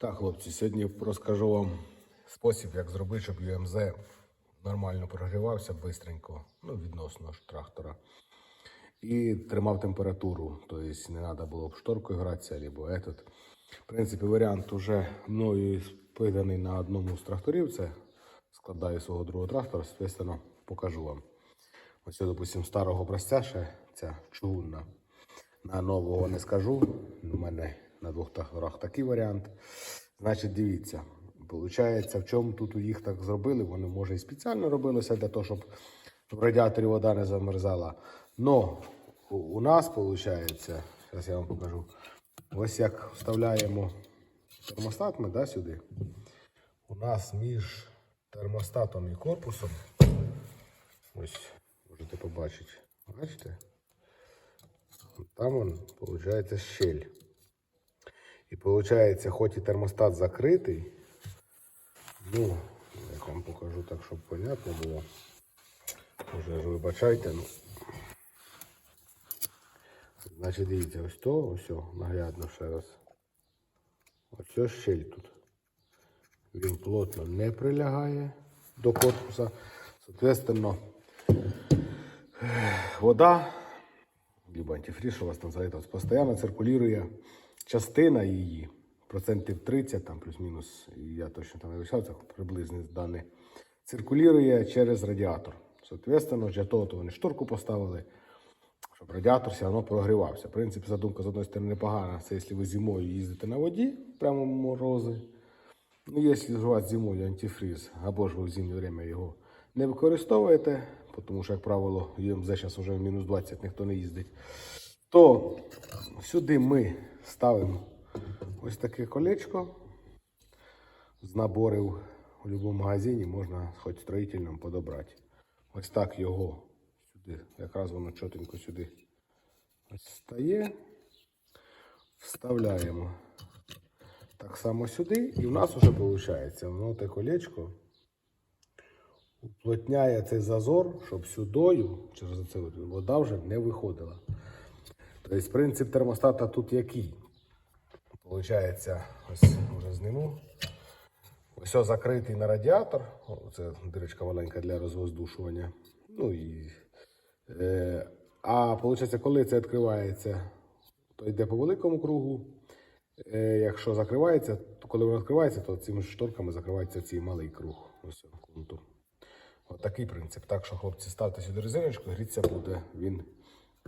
Так, хлопці, сьогодні розкажу вам спосіб, як зробити, щоб ЮМЗ нормально прогрівався швидко, ну, відносно ж трактора. І тримав температуру, тобто не треба було б шторкою гратися, або этот. В принципі, варіант уже мною спиданий на одному з тракторів. Це складаю свого другого трактора, соответственно, покажу вам. Ось, допустим, старого ще ця чугунна. На нового не скажу. У мене на двох тракторах такий варіант. Значить, дивіться. Получається, в чому тут їх так зробили? Вони, може, і спеціально робилося для того, щоб в радіаторі вода не замерзала. Но у- нас, виходить, зараз я вам покажу. Ось як вставляємо термостат ми да, сюди. У нас між термостатом і корпусом. Ось, можете побачити. Бачите? Там он, получается, щель. І виходить, хоч і термостат закритий, ну, я вам покажу так, щоб понятно було. Може, ж вибачайте, ну. Значить, дивіться, ось то, ось, о, наглядно ще раз. Ось щель тут. Він плотно не прилягає до корпуса. Соответственно, вода, либо антифріз, що у вас там називається, постійно циркулює частина її, процентів 30, там плюс-мінус, я точно там не вивчав, це приблизні дані, циркулює через радіатор. Соответственно, для того, то вони шторку поставили, щоб радіатор все одно прогрівався. В принципі, задумка з одної сторони непогана, це якщо ви зимою їздите на воді, прямо морози. Ну, якщо у вас зимою антифріз, або ж ви в зимнє время його не використовуєте, тому що, як правило, ЮМЗ зараз вже в мінус 20 ніхто не їздить, то сюди ми ставимо ось таке колечко з наборів у будь-якому магазині можна хоч строїтельному подобрати. Ось так його сюди, якраз воно чотенько сюди ось стає. Вставляємо так само сюди, і в нас вже виходить, воно те колечко уплотняє цей зазор, щоб сюдою через це вода вже не виходила. Тобто принцип термостата тут який? Получається, ось вже зніму. Ось закритий на радіатор. Це дирочка маленька для розвоздушування. Ну і, е, а виходить, коли це відкривається, то йде по великому кругу. Е, якщо закривається, то коли воно відкривається, то цими шторками закривається цей малий круг. Ось контур. От такий принцип. Так що, хлопці, ставте сюди резиночку, гріться буде він.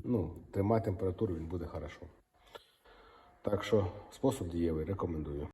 Ну, тримає температуру, він буде хорошо. Так що спосіб дієвий, рекомендую.